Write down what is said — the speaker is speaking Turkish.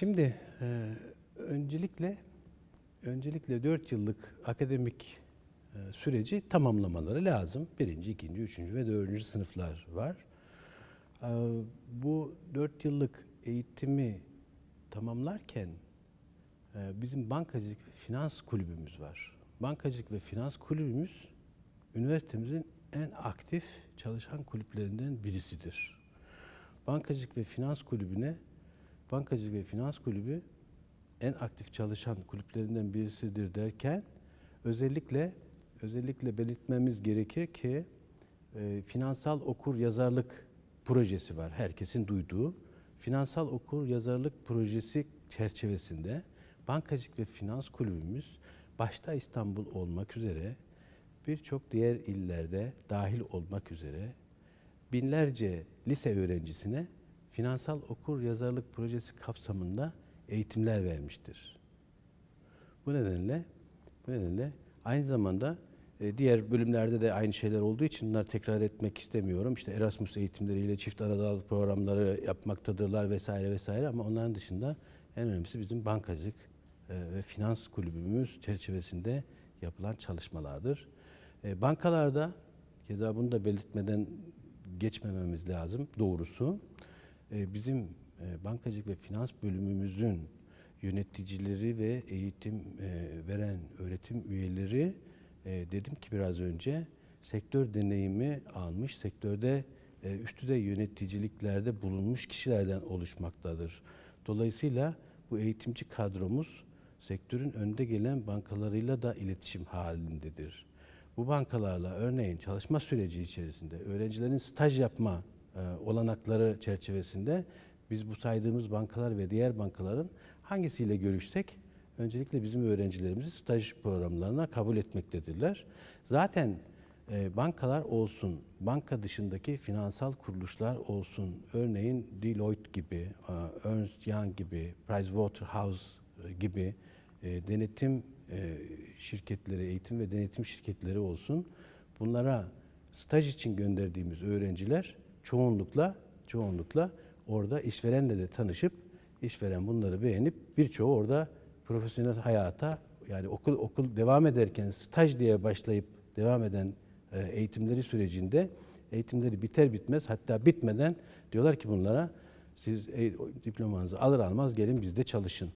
Şimdi e, öncelikle öncelikle 4 yıllık akademik e, süreci tamamlamaları lazım. Birinci, ikinci, üçüncü ve dördüncü sınıflar var. E, bu 4 yıllık eğitimi tamamlarken bizim bankacılık ve finans kulübümüz var. Bankacılık ve finans kulübümüz üniversitemizin en aktif çalışan kulüplerinden birisidir. Bankacılık ve finans kulübüne Bankacılık ve Finans Kulübü en aktif çalışan kulüplerinden birisidir derken özellikle özellikle belirtmemiz gerekir ki e, finansal okur yazarlık projesi var herkesin duyduğu. Finansal okur yazarlık projesi çerçevesinde Bankacılık ve Finans Kulübümüz başta İstanbul olmak üzere birçok diğer illerde dahil olmak üzere binlerce lise öğrencisine finansal okur yazarlık projesi kapsamında eğitimler vermiştir. Bu nedenle bu nedenle aynı zamanda e, diğer bölümlerde de aynı şeyler olduğu için bunları tekrar etmek istemiyorum. İşte Erasmus eğitimleriyle çift anadal programları yapmaktadırlar vesaire vesaire ama onların dışında en önemlisi bizim bankacılık e, ve finans kulübümüz çerçevesinde yapılan çalışmalardır. E, Bankalarda keza bunu da belirtmeden geçmememiz lazım doğrusu. E, Bizim e, bankacılık ve finans bölümümüzün yöneticileri ve eğitim e, veren öğretim üyeleri e, dedim ki biraz önce sektör deneyimi almış, sektörde e, üst düzey yöneticiliklerde bulunmuş kişilerden oluşmaktadır. Dolayısıyla bu eğitimci kadromuz sektörün önde gelen bankalarıyla da iletişim halindedir. Bu bankalarla örneğin çalışma süreci içerisinde öğrencilerin staj yapma olanakları çerçevesinde biz bu saydığımız bankalar ve diğer bankaların hangisiyle görüşsek öncelikle bizim öğrencilerimizi staj programlarına kabul etmektedirler. Zaten e, bankalar olsun, banka dışındaki finansal kuruluşlar olsun, örneğin Deloitte gibi, e, Ernst Young gibi, Pricewaterhouse e, gibi e, denetim e, şirketleri, eğitim ve denetim şirketleri olsun. Bunlara staj için gönderdiğimiz öğrenciler çoğunlukla çoğunlukla orada işverenle de tanışıp işveren bunları beğenip birçoğu orada profesyonel hayata yani okul okul devam ederken staj diye başlayıp devam eden e, eğitimleri sürecinde eğitimleri biter bitmez hatta bitmeden diyorlar ki bunlara siz diplomanızı alır almaz gelin bizde çalışın.